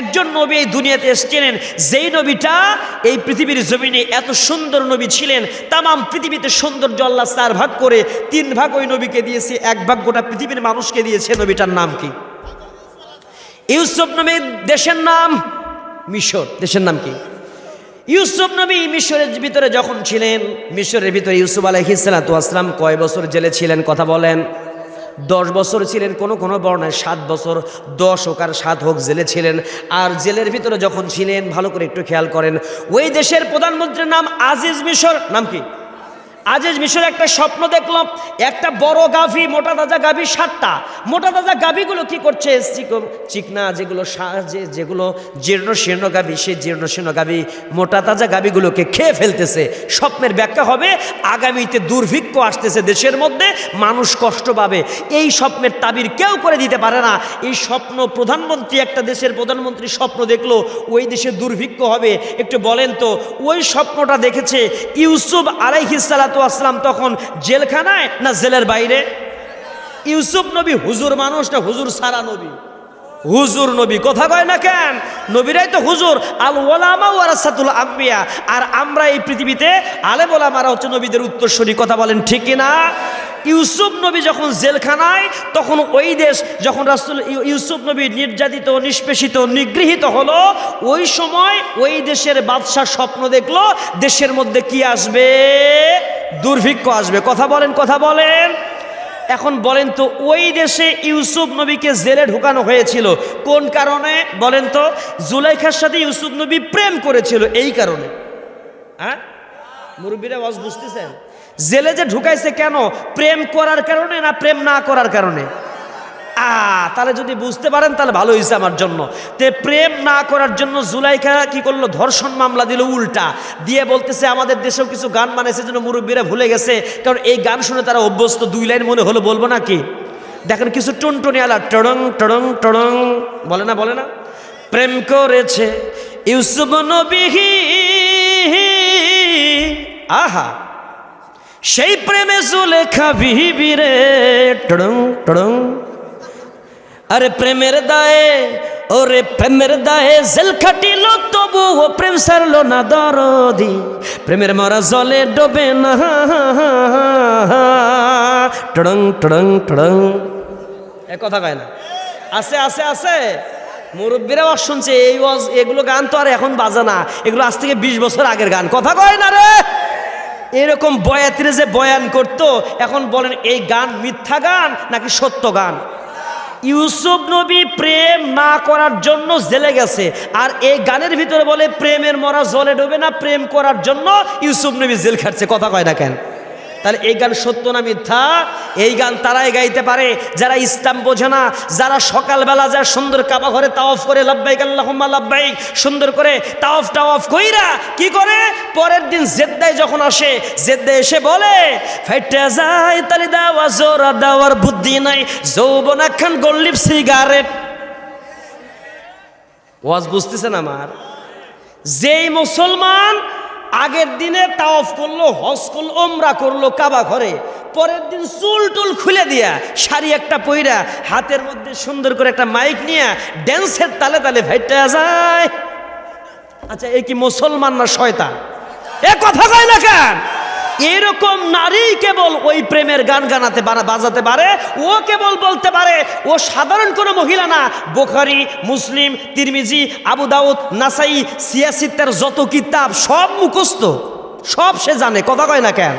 একজন নবী এই দুনিয়াতে এসেছিলেন, যেই নবীটা এই পৃথিবীর জমিনে এত সুন্দর নবী ছিলেন, তামাম পৃথিবীতে সৌন্দর্য আল্লাহ চার ভাগ করে, তিন ভাগ ওই নবীকে দিয়েছে, এক ভাগ গোটা পৃথিবীর মানুষকে দিয়েছে, নবীটার নাম কি? ইউসুফ নবী দেশের নাম মিশর, দেশের নাম কি? ইউসুফ নবী মিশরের ভিতরে যখন ছিলেন, মিশরের ভিতরে ইউসুফ আলহিসাল্লাতু আসলাম কয় বছর জেলে ছিলেন, কথা বলেন। দশ বছর ছিলেন, কোনো কোনো বর্ণায় সাত বছর, দশ হোক আর সাত হোক জেলে ছিলেন। আর জেলের ভিতরে যখন ছিলেন, ভালো করে একটু খেয়াল করেন। ওই দেশের প্রধানমন্ত্রীর নাম আজিজ মিশর, নাম কি? আজিজ মিশর একটা স্বপ্ন দেখলাম, একটা বড় গাভী, মোটা তাজা গাভী সাতটা। মোটা তাজা গাভীগুলো কি করছে? চিক- চিকনা যেগুলো সা- যে- যেগুলো জীর্ণ শীর্ণ গাভী সে জীর্ণ শীর্ণ গাভী মোটা তাজা গাভীগুলোকে খেয়ে ফেলতেছে। স্বপ্নের ব্যাখ্যা হবে, আগামীতে দুর্ভিক্ষ আসতেছে দেশের মধ্যে, মানুষ কষ্ট পাবে। এই স্বপ্নের তাবির কেউ করে দিতে পারে না। এই স্বপ্ন প্রধানমন্ত্রী, একটা দেশের প্রধানমন্ত্রী স্বপ্ন দেখল, ওই দেশে দুর্ভিক্ষ হবে। একটু বলেন তো, ওই স্বপ্নটা দেখেছে ইউসুফ আলাইহিসালাতু আসলাম তখন জেলখানায় না জেলের বাইরে? ইউসুফ নবী হুজুর মানুষ না হুজুর সারা নবী? হুজুর নবী। কথা কয় না কেন? নবীরাই তো হুজুর আল ওলামা ওয়ারাসাতুল আম্বিয়া। আর আমরা এই পৃথিবীতে আলেম ওলামারা হচ্ছে নবীদের উত্তরসূরি। কথা বলেন ঠিক না ইউসুফ নবী যখন জেলখানায়, তখন ওই দেশ যখন রাসুল ইউসুফ নবী নির্যাতিত, নিষ্পেষিত, নিগৃহীত হলো, ওই সময় ওই দেশের বাদশাহ স্বপ্ন দেখল, দেশের মধ্যে কি আসবে? দুর্ভিক্ষ আসবে। কথা বলেন কথা বলেন। এখন বলেন তো, ওই দেশে ইউসুফ নবীকে জেলে ঢুকানো হয়েছিল। কোন কারণে? বলেন তো, জুলাইখার সাথে ইউসুফ নবী প্রেম করেছিল, এই কারণে। হ্যাঁ? মুরব্বীরা ওয়াজ বুঝতেছেন? জেলে যে ঢুকাইছে কেন? প্রেম করার কারণে না প্রেম না করার কারণে? আ, তাহলে যদি বুঝতে পারেন, তাহলে ভালো হয়েছে আমার জন্য। তে প্রেম না করার জন্য জুলাইখা কি করল? ধর্ষণ মামলা দিল উল্টা। দিয়ে বলতেছে, আমাদের দেশেও কিছু গান বানাইছে যেন মুরব্বীরা ভুলে গেছে। কারণ এই গান শুনে তারা অভ্যস্ত, দুই লাইন মনে হলো বলব নাকি? দেখেন কিছু টুনটুনি আলা টড়ং টড়ং টড়ং। বলে না বলে না? প্রেম করেছে ইউসুফ নবীহি। আহা! সেই প্রেমে জুলেখা বিহিবিরে টড়ং টড়ং। আরে প্রেমের দায়ে, ওরে প্রেমের দায়ে জেল খাটিল তবু ও প্রেম সারলো না দরদি। প্রেমের মরা জলে ডোবে না টড়ং টড়ং টড়ং। এ কথা কয় না। আছে আছে আছে। মুরব্বীরা ওয়াজ শুনছে, এই ওয়াজ, এগুলো গান তো আর এখন বাজে না। এগুলো আজ থেকে বিশ বছর আগের গান। কথা কয় না রে? এরকম বয়াতিরে যে বয়ান করতো, এখন বলেন এই গান মিথ্যা গান নাকি সত্য গান? ইউসুফ নবী প্রেম না করার জন্য জেলে গেছে। আর এই গানের ভিতরে বলে, প্রেমের মরা জলে ডোবে না, প্রেম করার জন্য ইউসুফ নবী জেল খাটছে। কথা কয় না কেন? তাহলে এই গান সত্য না মিথ্যা? এই গান তারাই গাইতে পারে, যারা ইসলাম বোঝে না, যারা সকালবেলা যা সুন্দর কাবা ঘরে তাওয়াফ করে, লাব্বাইক আল্লাহুম্মা লাব্বাইক, সুন্দর করে তাওয়াফ টাওয়াফ কইরা কি করে? পরের দিন জেদ্দায় যখন আসে, জেদ্দায় এসে বলে, ফাইটা যায় তালি দাওয়া জোরা বুদ্ধি নাই, যৌবন খান গল্লিপ সিগারেট। ওয়াজ বুঝতেছেন আমার? যেই মুসলমান আগের দিনে তাওফ করল, হজ করল ওমরা করল, কাবা ঘরে। পরের দিন চুল টুল খুলে দিয়া শাড়ি একটা পইরা হাতের মধ্যে সুন্দর করে একটা মাইক নিয়ে ড্যান্সের তালে তালে ভাইটা যায়। আচ্ছা এ কি মুসলমান না শয়তান? এ কথা যায় না কেন? এরকম নারী কেবল ওই প্রেমের গান গানাতে বাজাতে পারে, ও কেবল বলতে পারে, ও সাধারণ কোনো মহিলা না। বোখারি, মুসলিম, তিরমিজি, আবু দাউদ, নাসাই সিয়াসিত্তার যত কিতাব সব মুখস্থ, সব সে জানে, কথা কয় না কেন?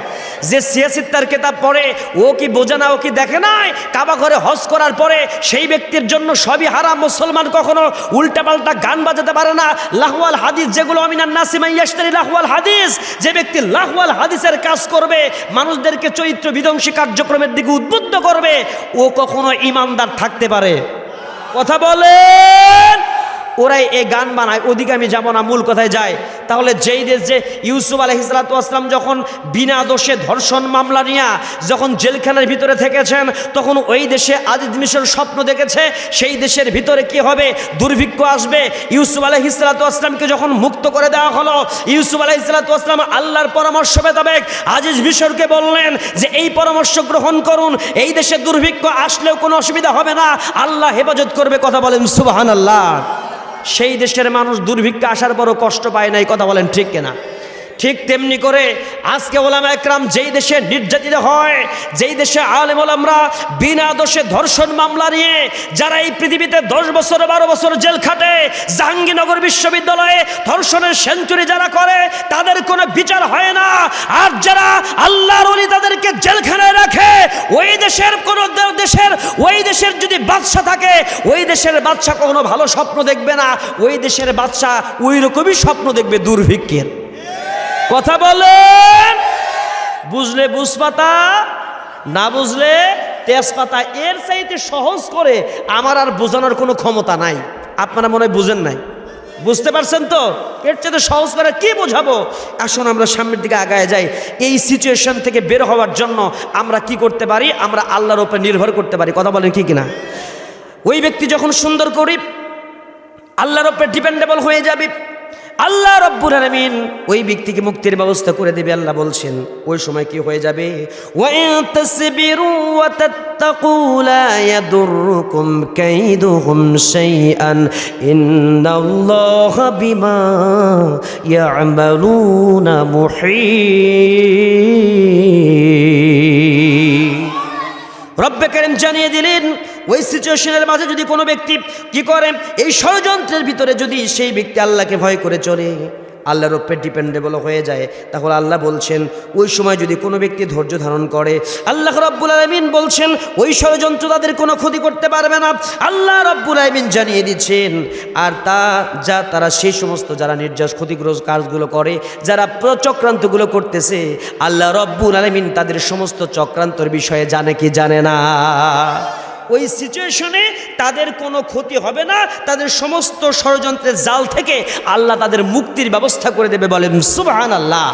যে সিয়াসিত্তার কেতাব পড়ে, ও কি বোঝে না, ও কি দেখে নাই? কাবা ঘরে হজ করার পরে সেই ব্যক্তির জন্য সবই হারাম। মুসলমান কখনো উল্টাপাল্টা গান বাজাতে পারে না। লাহওয়াল হাদিস যেগুলো আমিনার নাসিমাই ইয়াশতারি লাহওয়াল হাদিস, যে ব্যক্তি লাহওয়াল হাদিসের কাজ করবে, মানুষদেরকে চরিত্র বিধ্বংসী কার্যক্রমের দিকে উদ্বুদ্ধ করবে, ও কখনো ইমানদার থাকতে পারে। কথা বলেন! ওরাই এই গান বানায়, ওদিকে আমি যাব না, মূল কথায় যায়। তাহলে যেই দেশ যে ইউসুফ আলহিসাল্লাম যখন বিনা দোষে ধর্ষণ মামলা নিয়ে যখন জেলখানার ভিতরে থেকেছেন, তখন ওই দেশে আজিজ মিশর স্বপ্ন দেখেছে, সেই দেশের ভিতরে কি হবে? দুর্ভিক্ষ আসবে। ইউসুফ আলহিসাল্লামকে যখন মুক্ত করে দেওয়া হলো, ইউসুফ আলহিসাল্লাম আল্লাহর পরামর্শ মোতাবেক আজিজ মিশরকে বললেন যে, এই পরামর্শ গ্রহণ করুন, এই দেশে দুর্ভিক্ষ আসলেও কোনো অসুবিধা হবে না, আল্লাহ হেফাজত করবে। কথা বলেন সুবাহান আল্লাহ সেই দেশের মানুষ দুর্ভিক্ষ আসার পরও কষ্ট পায় না এই কথা বলেন ঠিক কিনা? ঠিক তেমনি করে আজকে ওলামা একরাম যেই দেশে নির্যাতিত হয়, যেই দেশে আলেম ওলামরা বিনা দোষে ধর্ষণ মামলা নিয়ে যারা এই পৃথিবীতে দশ বছর, বারো বছর জেল খাটে, জাহাঙ্গীরনগর বিশ্ববিদ্যালয়ে ধর্ষণের সেঞ্চুরি যারা করে, তাদের কোনো বিচার হয় না। আর যারা আল্লাহর অলি তাদেরকে জেলখানায় রাখে, ওই দেশের কোনো দেশের, ওই দেশের যদি বাদশা থাকে, ওই দেশের বাদশা কখনো ভালো স্বপ্ন দেখবে না, ওই দেশের বাদশা ওই রকমই স্বপ্ন দেখবে দুর্ভিক্ষের। কথা বলেন? বুঝলে বুঝপাতা, না বুঝলে তেজপাতা, এর চাইতে সহজ করে আমার আর বোঝানোর কোনো ক্ষমতা নাই। আপনারা মনে হয় বুঝেন নাই। বুঝতে পারছেন তো? এর চেয়ে সহজ করে কি বোঝাবো? আসুন আমরা সামনের দিকে আগায় যাই। এই সিচুয়েশন থেকে বের হওয়ার জন্য আমরা কি করতে পারি? আমরা আল্লাহর উপর নির্ভর করতে পারি। কথা বলেন কি কিনা? ওই ব্যক্তি যখন সুন্দর করি আল্লাহর উপরে ডিপেন্ডেবল হয়ে যাবে আল্লাহ রব্বুল আলামিন ওই ব্যক্তিকে মুক্তির ব্যবস্থা করে দেবে, আল্লাহ বলছেন, ওই সময় কি হয়ে যাবে? মুহিত রব্বে করিম জানিয়ে দিলেন, ওই সিচুয়েশনের মাঝে যদি কোনো ব্যক্তি কি করে, এই ষড়যন্ত্রের ভিতরে যদি সেই ব্যক্তি আল্লাহকে ভয় করে চলে। আল্লাহর উপরে ডিপেন্ডেবল হয়ে যায়। তাহলে আল্লাহ বলছেন, ওই সময় যদি কোনো ব্যক্তি ধৈর্য ধারণ করে, আল্লাহ রব্বুল আলমিন বলছেন, ওই ষড়যন্ত্র তাদের কোনো ক্ষতি করতে পারবে না। আল্লাহ রব্বুল আলমিন জানিয়ে দিচ্ছেন, আর তা যা তারা সেই সমস্ত যারা নির্যাস, ক্ষতিগ্রস্ত কাজগুলো করে, যারা চক্রান্তগুলো করতেছে, আল্লাহ রব্বুল আলমিন তাদের সমস্ত চক্রান্তর বিষয়ে জানে কি জানে না। ওই সিচুয়েশনে তাদের কোনো ক্ষতি হবে না। তাদের সমস্ত ষড়যন্ত্রের জাল থেকে আল্লাহ তাদের মুক্তির ব্যবস্থা করে দেবে বলেন সুবাহান আল্লাহ